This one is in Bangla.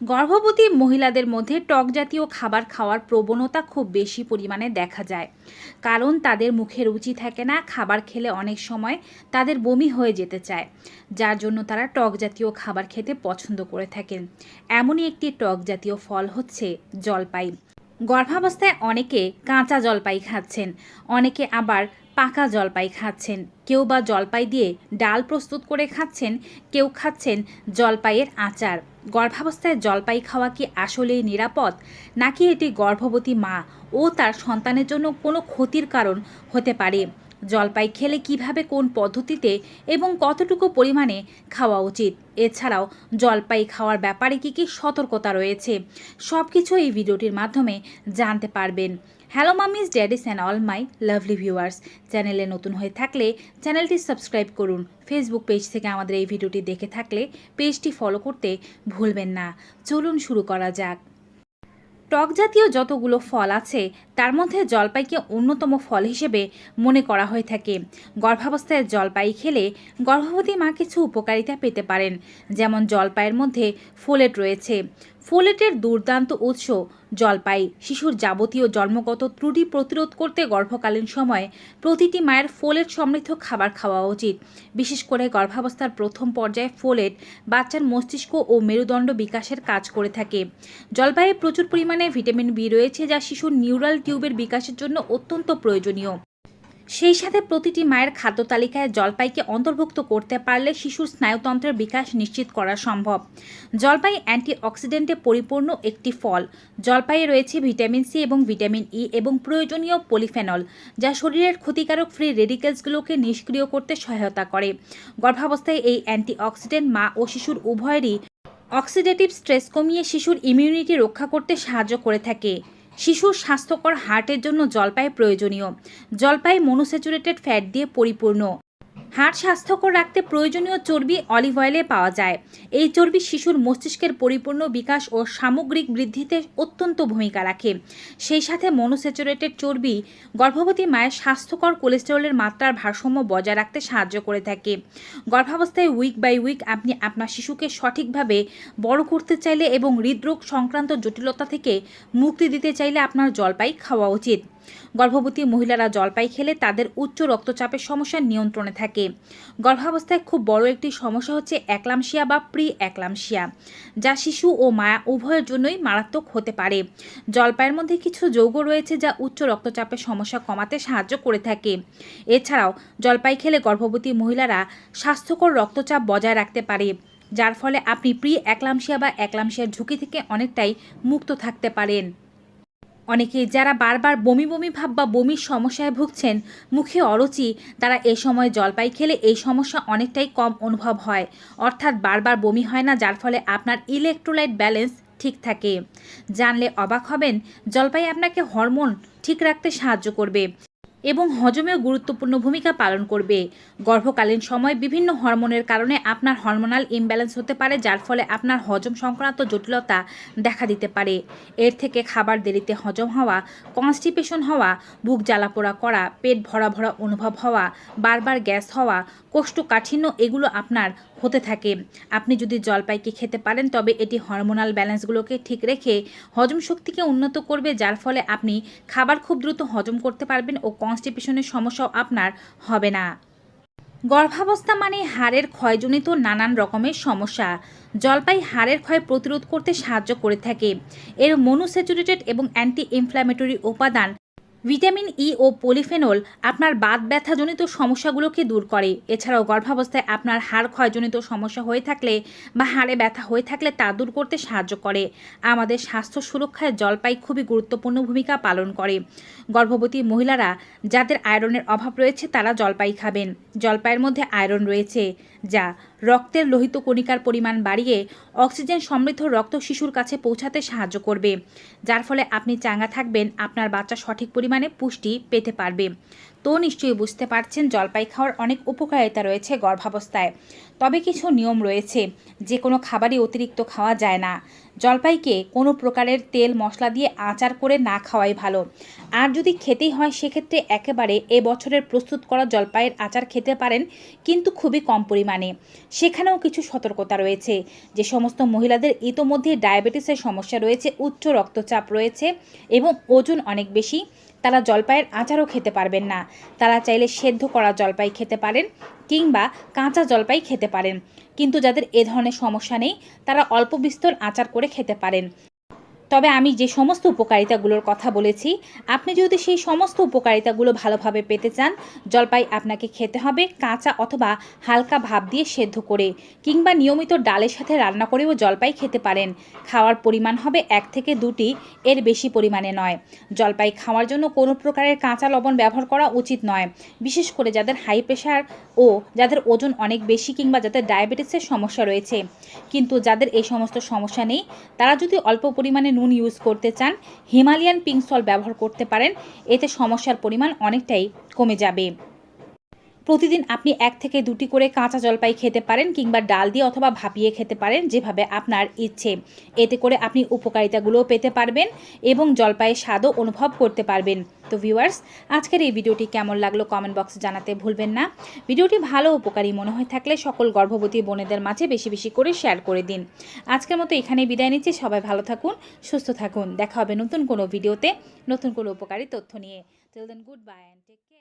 গর্ভবতী মহিলাদের মধ্যে টক জাতীয় খাবার খাওয়ার প্রবণতা খুব বেশি পরিমাণে দেখা যায়। কারণ তাদের মুখে রুচি থাকে না, খাবার খেলে অনেক সময় তাদের বমি হয়ে যেতে চায়, যার জন্য তারা টক জাতীয় খাবার খেতে পছন্দ করে থাকেন। এমনই একটি টক জাতীয় ফল হচ্ছে জলপাই। গর্ভাবস্থায় অনেকে কাঁচা জলপাই খাচ্ছেন, অনেকে আবার পাকা জলপাই খাচ্ছেন। কেউ বা জলপাই দিয়ে ডাল প্রস্তুত করে খাচ্ছেন, কেউ খাচ্ছেন জলপাইয়ের আচার। গর্ভাবস্থায় জলপাই খাওয়া কি আসলেই নিরাপদ? নাকি এটি গর্ভবতী মা ও তার সন্তানের জন্য কোনো ক্ষতির কারণ হতে পারে? জলপাই খেলে কীভাবে, কোন পদ্ধতিতে এবং কতটুকু পরিমাণে খাওয়া উচিত? এছাড়াও জলপাই খাওয়ার ব্যাপারে কি কি সতর্কতা রয়েছে? সব কিছু এই ভিডিওটির মাধ্যমে জানতে পারবেন। Hello mommies daddies and all my lovely viewers চ্যানেলে নতুন হয়ে থাকলে চ্যানেলটি সাবস্ক্রাইব করুন। ফেসবুক পেজ থেকে আমাদের এই ভিডিওটি দেখে থাকলে পেজটি ফলো করতে ভুলবেন না। চলুন শুরু করা যাক। টক জাতীয় যতগুলো ফল আছে, তার মধ্যে জলপাইকে অন্যতম ফল হিসেবে মনে করা হয়ে থাকে। গর্ভাবস্থায় জলপাই খেলে গর্ভবতী মা কিছু উপকারিতা পেতে পারেন। যেমন জলপাইয়ের মধ্যে ফোলেট রয়েছে। ফোলেটের দুর্দান্ত উৎস, জলপাই। শিশুর যাবতীয় জন্মগত ত্রুটি প্রতিরোধ করতে গর্ভকালীন সময়ে প্রতিটি মায়ের ফোলেট সমৃদ্ধ খাবার খাওয়া উচিত। বিশেষ করে গর্ভাবস্থার প্রথম পর্যায়ে ফোলেট বাচ্চার মস্তিষ্ক ও মেরুদণ্ড বিকাশের কাজ করে থাকে। জলপাইয়ে প্রচুর পরিমাণে ভিটামিন বি রয়েছে যা শিশুর নিউরাল টিউবের বিকাশের জন্য অত্যন্ত প্রয়োজনীয়। সেই সাথে প্রতিটি মায়ের খাদ্য তালিকায় জলপাইকে অন্তর্ভুক্ত করতে পারলে শিশুর স্নায়ুতন্ত্রের বিকাশ নিশ্চিত করা সম্ভব। জলপাই অ্যান্টিঅক্সিডেন্টে পরিপূর্ণ একটি ফল। জলপাইয়ে রয়েছে ভিটামিন সি এবং ভিটামিন ই এবং প্রয়োজনীয় পলিফেনল, যা শরীরের ক্ষতিকারক ফ্রি রেডিকেলসগুলোকে নিষ্ক্রিয় করতে সহায়তা করে। গর্ভাবস্থায় এই অ্যান্টিঅক্সিডেন্ট মা ও শিশুর উভয়েরই অক্সিডেটিভ স্ট্রেস কমিয়ে শিশুর ইমিউনিটি রক্ষা করতে সাহায্য করে থাকে। শিশুর স্বাস্থ্যকর হার্টের জন্য জলপাই প্রয়োজনীয়। জলপাই মনোস্যাচুরেটেড ফ্যাট দিয়ে পরিপূর্ণ। হাড় স্বাস্থ্যকর রাখতে প্রয়োজনীয় চর্বি অলিভ অয়েলে পাওয়া যায়। এই চর্বি শিশুর মস্তিষ্কের পরিপূর্ণ বিকাশ ও সামগ্রিক বৃদ্ধিতে অত্যন্ত ভূমিকা রাখে। সেই সাথে মনোস্যাচুরেটেড চর্বি গর্ভবতী মায়ের স্বাস্থ্যকর কোলেস্টেরলের মাত্রার ভারসাম্য বজায় রাখতে সাহায্য করে থাকে। গর্ভাবস্থায় উইক বাই উইক আপনি আপনার শিশুকে সঠিকভাবে বড় করতে চাইলে এবং হৃদরোগ সংক্রান্ত জটিলতা থেকে মুক্তি দিতে চাইলে আপনার জলপাই খাওয়া উচিত। গর্ভবতী মহিলারা জলপাই খেলে তাদের উচ্চ রক্তচাপের সমস্যা নিয়ন্ত্রণে থাকে। গর্ভাবস্থায় খুব বড় একটি সমস্যা হচ্ছে একলামশিয়া বা প্রি একলামশিয়া যা শিশু ও মায়া উভয়ের জন্যই মারাত্মক হতে পারে। জলপাইয়ের মধ্যে কিছু যৌগ রয়েছে যা উচ্চ রক্তচাপের সমস্যা কমাতে সাহায্য করে থাকে। এছাড়াও, জলপাই খেলে গর্ভবতী মহিলারা স্বাস্থ্যকর রক্তচাপ বজায় রাখতে পারে, যার ফলে আপনি প্রি একলামশিয়া বা একলামশিয়ার ঝুঁকি থেকে অনেকটাই মুক্ত থাকতে পারেন। অনেকে যারা বারবার বমি বমি ভাব বা বমির সমস্যায় ভুগছেন, মুখে অরুচি, তারা এ সময় জলপাই খেলে এই সমস্যা অনেকটাই কম অনুভব হয়। অর্থাৎ বারবার বমি হয় না, যার ফলে আপনার ইলেকট্রোলাইট ব্যালেন্স ঠিক থাকে। জানলে অবাক হবেন, জলপাই আপনাকে হরমোন ঠিক রাখতে সাহায্য করবে। এবং হজমেও গুরুত্বপূর্ণ ভূমিকা পালন করবে। গর্ভকালীন সময় বিভিন্ন হরমোনের কারণে আপনার হরমোনাল ইমব্যালেন্স হতে পারে, যার ফলে আপনার হজম সংক্রান্ত জটিলতা দেখা দিতে পারে। এর থেকে খাবার দেরিতে হজম হওয়া কনস্টিপেশন হওয়া, বুক জ্বালাপোড়া করা, পেট ভরা ভরা অনুভব হওয়া, বারবার গ্যাস হওয়া, কোষ্ঠকাঠিন্য এগুলো আপনার হতে থাকে। আপনি যদি জলপাইকে খেতে পারেন, তবে এটি হরমোনাল ব্যালেন্সগুলোকে ঠিক রেখে হজম শক্তিকে উন্নত করবে, যার ফলে আপনি খাবার খুব দ্রুত হজম করতে পারবেন ও কনস্টিপেশনের সমস্যাও আপনার হবে না। গর্ভাবস্থা মানে হাড়ের ক্ষয়জনিত নানান রকমের সমস্যা। জলপাই হাড়ের ক্ষয় প্রতিরোধ করতে সাহায্য করে থাকে। এর মনোস্যাচুরেটেড এবং অ্যান্টি ইনফ্ল্যামেটরি উপাদান ভিটামিন ই ও পলিফেনল আপনার বাত ব্যথাজনিত সমস্যাগুলোকে দূর করে। এছাড়াও গর্ভাবস্থায় আপনার হাড় ক্ষয়জনিত সমস্যা হয়ে থাকলে বা হাড়ে ব্যথা হয়ে থাকলে তা দূর করতে সাহায্য করে। আমাদের স্বাস্থ্য সুরক্ষায় জলপাই খুবই গুরুত্বপূর্ণ ভূমিকা পালন করে। গর্ভবতী মহিলারা যাদের আয়রনের অভাব রয়েছে তারা জলপাই খাবেন। জলপাইয়ের মধ্যে আয়রন রয়েছে, যা রক্তের লোহিত কণিকার পরিমাণ বাড়িয়ে অক্সিজেন সমৃদ্ধ রক্ত শিশুর কাছে পৌঁছাতে সাহায্য করবে। যার ফলে আপনি চাঙ্গা থাকবেন, আপনার বাচ্চা সঠিক পরিমাণে পুষ্টি পেতে পারবে। তো নিশ্চয়ই বুঝতে পারছেন জলপাই খাওয়ার অনেক উপকারিতা রয়েছে গর্ভাবস্থায়। তবে কিছু নিয়ম রয়েছে যে কোনো খাবারই অতিরিক্ত খাওয়া যায় না। জলপাইকে কোনো প্রকারের তেল, মশলা দিয়ে আচার করে না খাওয়াই ভালো। আর যদি খেতেই হয়, সেক্ষেত্রে একেবারে এ বছরের প্রস্তুত করা জলপাইয়ের আচার খেতে পারেন, কিন্তু খুবই কম পরিমাণে। সেখানেও কিছু সতর্কতা রয়েছে, যে সমস্ত মহিলাদের ইতোমধ্যে ডায়াবেটিসের সমস্যা রয়েছে, উচ্চ রক্তচাপ রয়েছে এবং ওজন অনেক বেশি, তারা জলপাইয়ের আচারও খেতে পারবেন না। তারা চাইলে সেদ্ধ করা জলপাই খেতে পারেন কিংবা কাঁচা জলপাই খেতে পারেন। কিন্তু যাদের এ ধরনের সমস্যা নেই, তারা অল্প বিস্তর আচার করে খেতে পারেন। তবে আমি যে সমস্ত উপকারিতাগুলোর কথা বলেছি, আপনি যদি সেই সমস্ত উপকারিতাগুলো ভালোভাবে পেতে চান, জলপাই আপনাকে খেতে হবে, কাঁচা অথবা হালকা ভাব দিয়ে সেদ্ধ করে, কিংবা নিয়মিত ডালের সাথে রান্না করেও জলপাই খেতে পারেন। খাওয়ার পরিমাণ হবে এক থেকে দুটি, এর বেশি পরিমাণে নয়। জলপাই খাওয়ার জন্য কোনো প্রকারের কাঁচা লবণ ব্যবহার করা উচিত নয়, বিশেষ করে যাদের হাই প্রেশার ও যাদের ওজন অনেক বেশি কিংবা যাদের ডায়াবেটিসের সমস্যা রয়েছে। কিন্তু যাদের এই সমস্ত সমস্যা নেই, তারা যদি অল্প পরিমাণে নুন ইউজ করতে চান, হিমালয়ান পিঙ্ক সল ব্যবহার করতে পারেন। এতে সমস্যার পরিমাণ অনেকটাই কমে যাবে। প্রতিদিন আপনি এক থেকে দুটি করে কাঁচা জলপাই খেতে পারেন কিংবা ডাল দিয়ে অথবা ভাপিয়ে খেতে পারেন যেভাবে আপনার ইচ্ছে। এতে করে আপনি উপকারিতাগুলোও পেতে পারবেন এবং জলপাইয়ের স্বাদও অনুভব করতে পারবেন। তো ভিউয়ার্স, আজকের এই ভিডিওটি কেমন লাগল কমেন্ট বক্সে জানাতে ভুলবেন না। ভিডিওটি ভালো উপকারী মনে হয়ে থাকলে সকল গর্ভবতী বোনেদের মাঝে বেশি বেশি করে শেয়ার করে দিন। আজকের মতো এখানে বিদায় নিচ্ছি। সবাই ভালো থাকুন, সুস্থ থাকুন। দেখা হবে নতুন কোনো ভিডিওতে নতুন কোনো উপকারী তথ্য নিয়ে। Till then goodbye and take care